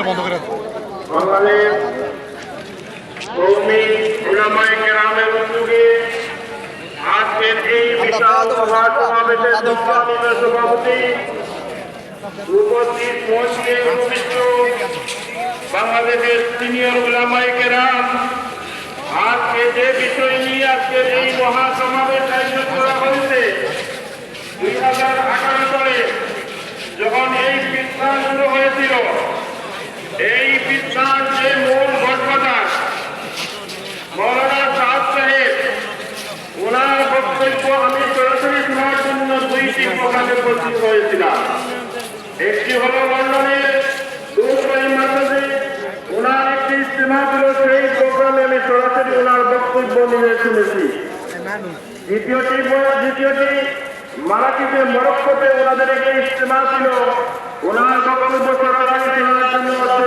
বন্ধ করে বাংলাদেশ কৌমি উলামায়ে কেরামের উদ্যোগে আজকের এই বিশাল উপস্থিত মঞ্চে উপবিষ্ট বাংলাদেশের সিনিয়র উলামায়ে কেরাম, আজকে যে বিষয় নিয়ে আজকের এই মহাসমাবেশ আয়োজন করা হয়েছে, দুই হাজার আঠারো সালে যখন এই বিস্তার শুরু হয়েছিল, এই বিদ্যার যে মূল ঘটনাটা মৌলানা সাহেব সাহেব ওনার বক্তব্য আমি সরাসরি শোনার জন্য দুইটি প্রোগ্রামে উপস্থিত হয়েছিলাম। একটি হলো লন্ডনের দুবাই মাদ্রাসে ওনার একটি ইস্তেমা ছিল সেই প্রোগ্রামে আমি সরাসরি ওনার বক্তব্য নিয়ে শুনেছি। দ্বিতীয়টি দ্বিতীয়টি মারাঠিতে মরক্কোতে ওনাদের একটি ইস্তেমা ছিল। ওনার বক্তব্য সরাসরি শোনার জন্য করে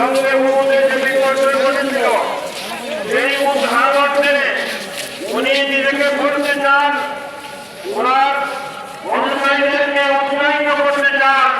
জঙ্গলের মুখে যে বিপর্যয় ঘটেছিল সেই উদাহরণ টেনে উনি নিজেকে বলতে চান, ওনার অনুসারীদেরকে উৎসাহিত করতে চান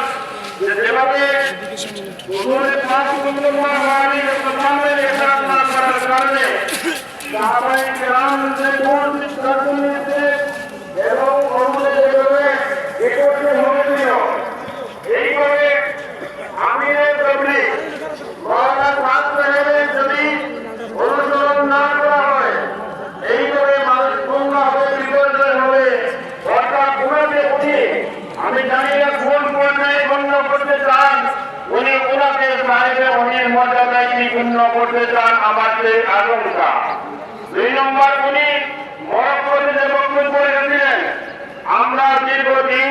করতে চান, উনি ওনাকে সাহেবে অনির মর্যাদায় কি করতে চান আমার যে আশঙ্কা দুই নম্বর, উনি আমরা দীর্ঘদিন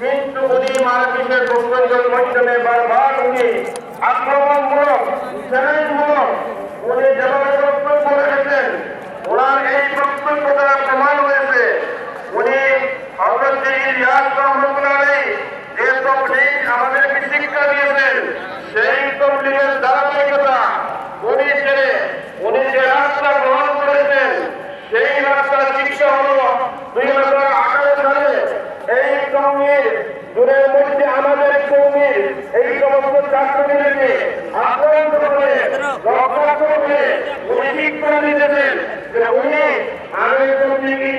কিন্তু উনি মার্কিনের বক্তব্যের মাধ্যমে বারবার উনি যেভাবে বক্তব্য রেখেছেন ওনার এই বক্তব্য দ্বারা প্রমাণ হয়েছে উনি অগ্রগতির ইয়াদ রহমতুল্লাহ যে তবলিগ আমাদেরকে শিক্ষা দিয়েছেন সেই তবলিগের ধারাবাহিকতা উনি ছেড়ে উনি যে রাস্তা গ্রহণ করেছেন সেই রাস্তার শিক্ষা হল দুই হাজার আঠারো সালে এই কৌমির দূরের মধ্যে আমাদের কৌমির এই সমস্ত ছাত্রদেরকে আক্রান্ত করে, রক্ষা করবে উনি ঠিক করে দিতেছেন উনি তবলিগি